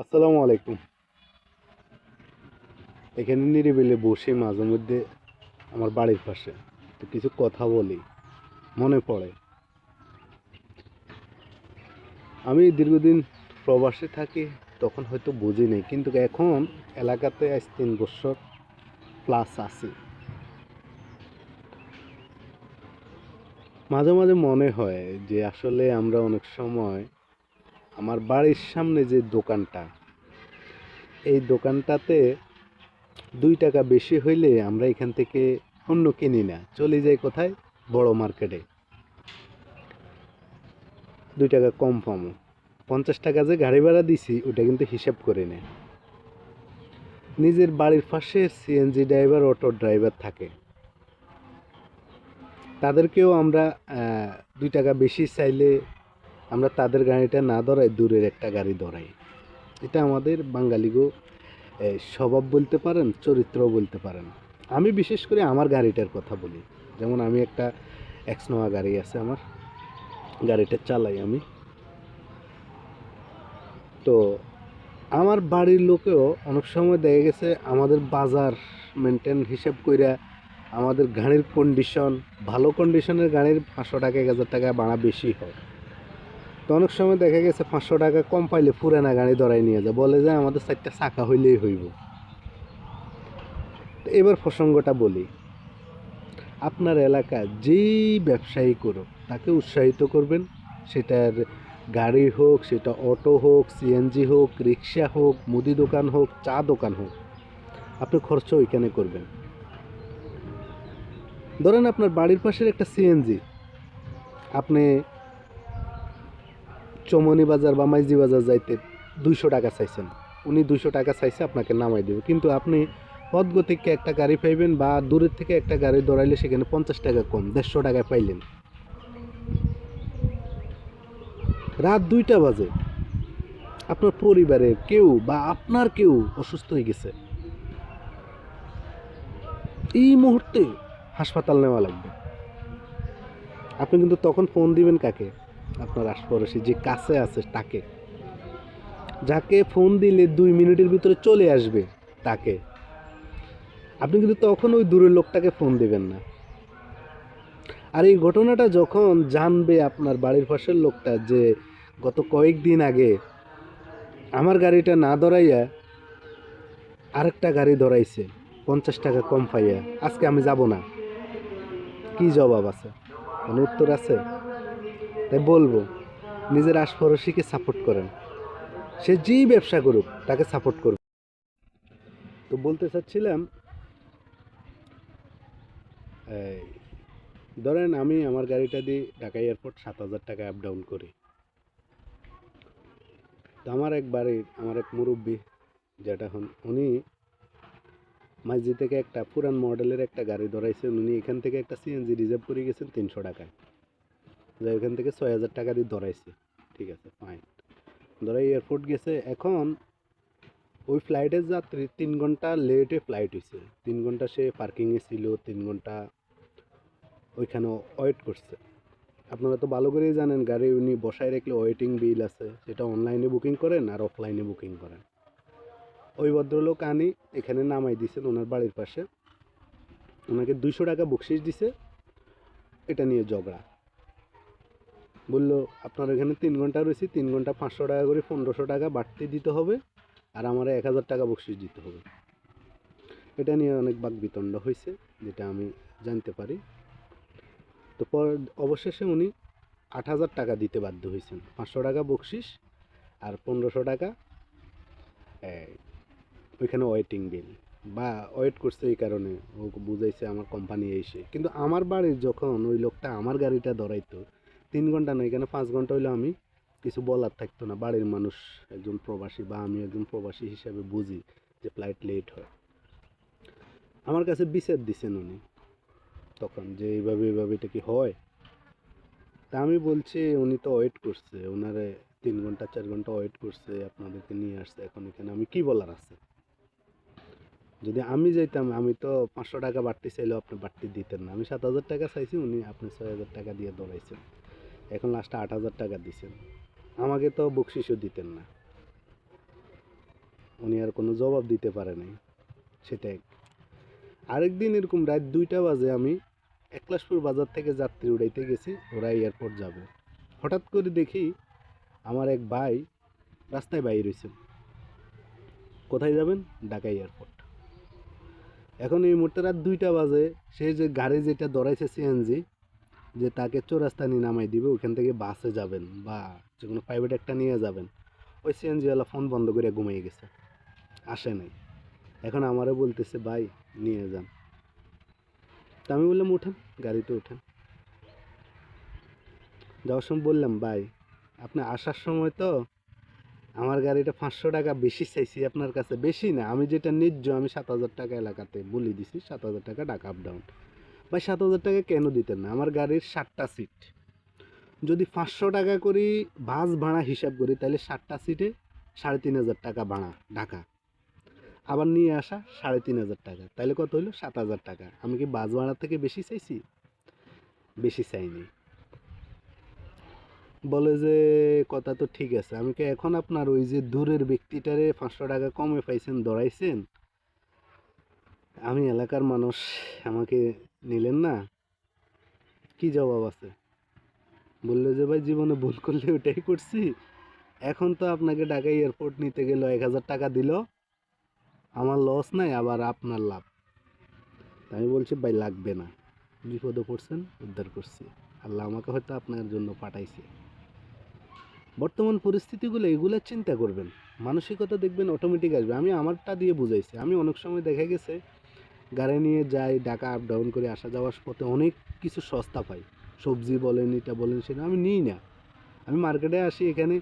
আসসালামু আলাইকুম। এখানে নিরিবিলে বসে মাঝে মধ্যে আমার বাড়ির পাশে তো কিছু কথা বলি, মনে পড়ে। আমি দীর্ঘদিন প্রবাসে থাকি, তখন হয়তো বুঝি নেই, কিন্তু এখন এলাকাতে আজ তিন বছর প্লাস আছি। মাঝে মাঝে মনে হয় যে আসলে আমরা অনেক সময় আমার বাড়ির সামনে যে দোকানটা, এই দোকানটাতে দুই টাকা বেশি হইলে আমরা এখান থেকে অন্য কিনি না। চলে যাই কোথায়? বড় মার্কেটে। দুই টাকা কম পামো পঞ্চাশ টাকা যে গাড়ি ভাড়া দিছি, ওটা কিন্তু হিসাব করে নেয় নিজের বাড়ির পাশে সিএনজি ড্রাইভার অটো ড্রাইভার থাকে। তাদেরকেও আমরা দুই টাকা বেশি চাইলে আমরা তাদের গাড়িটা না ধরাই, দূরের একটা গাড়ি ধরাই। এটা আমাদের বাঙালিগো স্বভাব বলতে পারেন চরিত্র বলতে পারেন। আমি বিশেষ করে আমার গাড়িটার কথা বলি। যেমন আমি একটা এক্সনোয়া গাড়ি আছে আমার, গাড়িটা চালাই আমি। তো আমার বাড়ির লোকেও অনেক সময় দেখা গেছে আমাদের বাজার মেনটেন হিসাব কইরা আমাদের গাড়ির কন্ডিশন ভালো কন্ডিশনের গাড়ির পাঁচশো টাকা, এক হাজার টাকা ভাড়া বেশি হয়। তো অনেক সময় দেখা গেছে পাঁচশো টাকা কম পাইলে পুরানা গাড়ি ধরাই নিয়ে যায়। বলে যে আমাদের চারটা চাকা হইলেই হইব। তো এবার প্রসঙ্গটা বলি। আপনার এলাকা যেই ব্যবসায়ী করুক, তাকে উৎসাহিত করবেন। সেটার গাড়ি হোক, সেটা অটো হোক, সিএনজি হোক, রিক্সা হোক, মুদি দোকান হোক, চা দোকান হোক, আপনি খরচ ওইখানে করবেন। ধরেন আপনার বাড়ির পাশের একটা সিএনজি। আপনি চমনি বাজার বা মাইজি বাজার যাইতে দুইশো টাকা চাইছেন। উনি দুইশো টাকা চাইছে, আপনাকে নামাই দেবে। কিন্তু আপনি গতিকে একটা গাড়ি পাইবেন বা দূরের থেকে একটা গাড়ি দৌড়াইলে সেখানে পঞ্চাশ টাকা কম, দেড়শো টাকায় পাইলেন। রাত দুইটা বাজে। আপনার পরিবারের কেউ বা আপনার কেউ অসুস্থ হয়ে গেছে? এই মুহূর্তে হাসপাতাল নেওয়া লাগবে। আপনি কিন্তু তখন ফোন দিবেন কাকে? আপনার আশপাশে যে কাছে আছে তাকে। যাকে ফোন দিলে দুই মিনিটের ভিতরে চলে আসবে তাকে। আপনি কিন্তু তখন ওই দূরের লোকটাকে ফোন দিবেন না। আর এই ঘটনাটা যখন জানবে আপনার বাড়ির পাশের লোকটা যে গত কয়েকদিন আগে আমার গাড়িটা না ধরাইয়া আরেকটা গাড়ি ধরাইছে, পঞ্চাশ টাকা কম পাইয়া, আজকে আমি যাব না। কি জবাব আছে? কোনো উত্তর আছে? তাই বলব, নিজের আশপাশিকে সাপোর্ট করেন। সে যেই ব্যবসা করুক, তাকে সাপোর্ট করবে তো বলতে চাচ্ছিলাম ধরেন আমি আমার গাড়িটা দিয়ে ঢাকা এয়ারপোর্ট সাত হাজার টাকা আপ ডাউন করি। তো আমার এক বাড়ির, আমার এক মুরব্বী, যেটা হন, উনি মাঝি থেকে একটা পুরান মডেলের একটা গাড়ি ধরাইছেন। উনি এখান থেকে একটা সিএনজি রিজার্ভ করে গেছেন তিনশো টাকায়। যে এখান থেকে ছয় হাজার টাকা দিয়ে ধরাইছে। ঠিক আছে ফাইন ধরাই এয়ারপোর্ট গেছে। এখন ওই ফ্লাইটের যাত্রী তিন ঘণ্টা লেটে ফ্লাইট হয়েছে তিন ঘণ্টা সে পার্কিংয়ে ছিল, তিন ঘণ্টা ওইখানে ওয়েট করছে। আপনারা তো ভালো করেই জানেন, গাড়ি উনি বসায় রাখলে ওয়েটিং বিল আছে। সেটা অনলাইনে বুকিং করেন আর অফলাইনে বুকিং করেন। ওই ভদ্রলোক আনি, এখানে নামাই দিয়েছেন ওনার বাড়ির পাশে। ওনাকে দুইশো টাকা বকশিস দিছে। এটা নিয়ে ঝগড়া। বলল, আপনার এখানে তিন ঘণ্টা রয়েছি, তিন ঘণ্টা পাঁচশো টাকা করে পনেরোশো টাকা বাড়তি দিতে হবে আর আমার এক হাজার টাকা বকশিস দিতে হবে। এটা নিয়ে অনেক বাক বিতণ্ড হয়েছে, যেটা আমি জানতে পারি। তো পর, অবশেষে উনি আট হাজার টাকা দিতে বাধ্য হয়েছেন। পাঁচশো টাকা বকশিস আর পনেরোশো টাকা ওইখানে ওয়েটিং বিল। বা ওয়েট করছে এই কারণে, ও বুঝাইছে আমার কোম্পানি এসে। কিন্তু আমার বাড়ির যখন ওই লোকটা আমার গাড়িটা ধরাইতো তিন ঘণ্টা না এখানে পাঁচ ঘণ্টা হইলে আমি কিছু বলার থাকতো না। বাড়ির মানুষ একজন প্রবাসী বা আমি একজন প্রবাসী হিসাবে বুঝি যে ফ্লাইট লেট হয়। আমার কাছে বিচার দিছেন উনি তখন যে এইভাবে এইভাবে এটা কি হয়। তা আমি বলছি, উনি তো ওয়েট করছে ওনারে তিন ঘণ্টা, চার ঘণ্টা ওয়েট করছে, আপনাদেরকে নিয়ে আসছে, এখন এখানে আমি কি বলার আছে? যদি আমি যাইতাম, আমি তো পাঁচশো টাকা বাড়তি চাইলেও আপনি বাড়তি দিতেন না। আমি সাত হাজার টাকা চাইছি, উনি আপনি ছয় হাজার টাকা দিয়ে ধরাইছেন এখন লাস্টে আট হাজার টাকা দিছেন। আমাকে তো বকশিসও দিতেন না। উনি আর কোনো জবাব দিতে পারে নাই। সেটাই। আরেকদিন এরকম রাত দুইটা বাজে আমি একলাশপুর বাজার থেকে যাত্রী উড়াইতে গেছি ওরা এয়ারপোর্ট যাবে। হঠাৎ করে দেখি আমার এক ভাই রাস্তায় বাইরে রয়েছেন কোথায় যাবেন? ঢাকা এয়ারপোর্ট। এখন এই মুহূর্তে রাত দুইটা বাজে, সে যে গাড়ি যেটা দৌড়াইছে সিএনজি যে তাকে চৌরাস্তা নিয়ে নামাই দিবে, ওখান থেকে বাসে যাবেন বা যে কোনো প্রাইভেট একটা নিয়ে যাবেন। ওই সিএনজিওয়ালা ফোন বন্ধ করে ঘুমিয়ে গেছে, আসে নাই। এখন আমারও বলতেছে, ভাই, নিয়ে যান। তা আমি বললাম, উঠেন, গাড়িতে উঠেন। যাওয়ার সময় বললাম, ভাই, আপনি আসার সময় তো আমার গাড়িটা পাঁচশো টাকা বেশি চাইছি আপনার কাছে। বেশি না, আমি যেটা ন্যায্য আমি সাত হাজার টাকা এলাকাতে বলে দিছি, সাত হাজার টাকা ঢাকা আপ ডাউন ভাই, সাত হাজার টাকা কেন দিতেন না? আমার গাড়ির ষাটটা সিট যদি পাঁচশো টাকা করি, বাস ভাড়া হিসাব করি, তাহলে ষাটটা সিটে সাড়ে তিন হাজার টাকা ভাড়া, ঢাকা। আবার নিয়ে আসা সাড়ে তিন হাজার টাকা। তাহলে কত হলো সাত হাজার টাকা। আমি কি বাস ভাড়া থেকে বেশি চাইছি? বেশি চাইনি। বলে যে, কথা তো ঠিক আছে। আমি কি এখন আপনার ওই যে দূরের ব্যক্তিটারে পাঁচশো টাকা কমে পাইছেন দৌড়াইছেন আমি এলাকার মানুষ, আমাকে নিলেন না? কি জবাব আছে? বলল যে, ভাই, জীবনে ভুল করলে ওটাই করছি। এখন তো আপনাকে ঢাকা এয়ারপোর্ট নিতে গেল, এক হাজার টাকা দিল। আমার লস নাই, আবার আপনার লাভ। আমি বলছি, ভাই, লাগবে না। বিপদে পড়ছেন, উদ্ধার করছি। আল্লাহ আমাকে হয়তো আপনার জন্য পাঠাইছে। বর্তমান পরিস্থিতিগুলো, এগুলো চিন্তা করবেন। মানসিকতা দেখবেন অটোমেটিক আসবে। আমি আমারটা দিয়ে বুঝাইছি। আমি অনেক সময় দেখা গেছে গাড়ি নিয়ে যাই, ঢাকা আপ ডাউন করে আসা যাওয়ার পথে অনেক কিছু সস্তা পাই। সবজি বলেন এটা বলেন, সেটা আমি নিই না। আমি মার্কেটে আসি, এখানে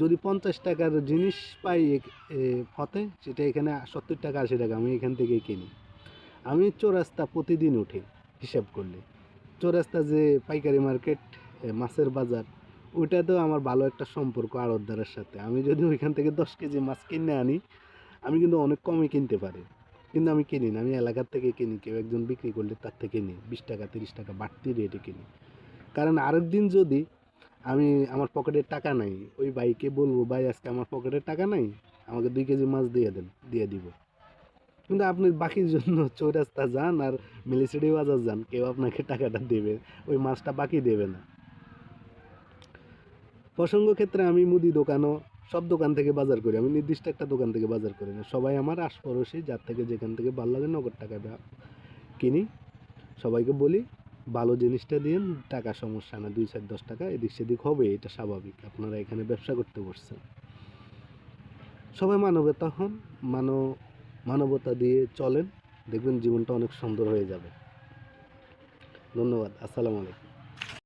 যদি পঞ্চাশ টাকার জিনিস পাই পথে, সেটা এখানে সত্তর টাকা, আশি টাকা আমি এখান থেকেই কিনি। আমি চৌরাস্তা প্রতিদিন উঠি, হিসাব করলে। চৌরাস্তা যে পাইকারি মার্কেট মাছের বাজার, ওইটাতেও আমার ভালো একটা সম্পর্ক আড়তদারের সাথে। আমি যদি ওইখান থেকে দশ কেজি মাছ কিনে আনি, আমি কিন্তু অনেক কমে কিনতে পারি। কিন্তু আমি কিনি না। আমি এলাকার থেকে কিনি, কেউ একজন বিক্রি করলে তার থেকে নিই। বিশ টাকা, তিরিশ টাকা বাড়তি রেটে কিনি। কারণ আরেক দিন যদি আমি আমার পকেটে টাকা নাই, ওই ভাইকে বলব, ভাই, আজকে আমার পকেটে টাকা নাই, আমাকে দুই কেজি মাছ দিয়ে দেন, দিয়ে দিব। কিন্তু আপনি বাকির জন্য চৌরাস্তা যান আর মিলিসিডি বাজার যান, কেউ আপনাকে টাকাটা দেবে, ওই মাছটা বাকি দেবে না। প্রসঙ্গ ক্ষেত্রে আমি মুদি দোকানও সব দোকান থেকে বাজার করি। আমি নির্দিষ্ট একটা দোকান থেকে বাজার করি না। সবাই আমার আশপাড়শি, যার থেকে যেখান থেকে ভালো লাগে নগদ টাকা কিনি, সবাইকে বলি, ভালো জিনিসটা দিন টাকা সমস্যা না, দুই চার দশ টাকা, এদিক সেদিক হবে, এটা স্বাভাবিক। আপনারা এখানে ব্যবসা করতে বসছেন। সবাই মানবতা হন মানব মানবতা দিয়ে চলেন, দেখবেন জীবনটা অনেক সুন্দর হয়ে যাবে। ধন্যবাদ, আসসালামু আলাইকুম।